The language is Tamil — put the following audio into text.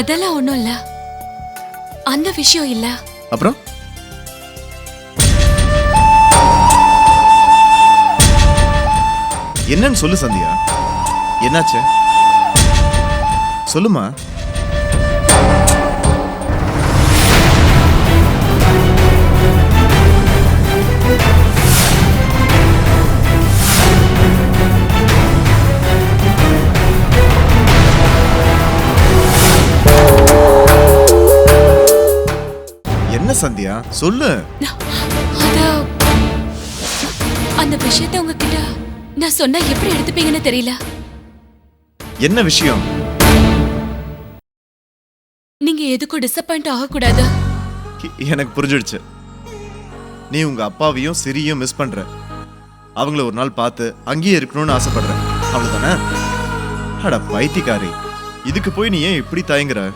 அதெல்லாம் ஒண்ணும் இல்ல. அந்த விஷயம் இல்ல. அப்புறம்? என்னன்னு சொல்லு சந்தியா. என்னாச்சு? சொல்லுமா? என்ன சந்தியா? சொல்லு. அந்த விஷயத்தை உங்ககிட்ட நான் சொன்னா எப்படி எடுத்துப்பீங்கன்னு தெரியல. என்ன விஷயம்? நீங்க எதுக்கும் டிசப்பாயிண்ட் ஆகக்கூடாது. எனக்கு புரிஞ்சிடுச்சு. நீ உங்க அப்பாவையும் சிரியும் மிஸ் பண்ற. அவங்கள ஒரு நாள் பார்த்து அங்கேயே இருக்கணும்னு ஆசைப்படுற அவ்வளவுதானே? அட பைத்தியக்காரி. இதுக்கு போய் நீ ஏன் இப்படி தயங்குற?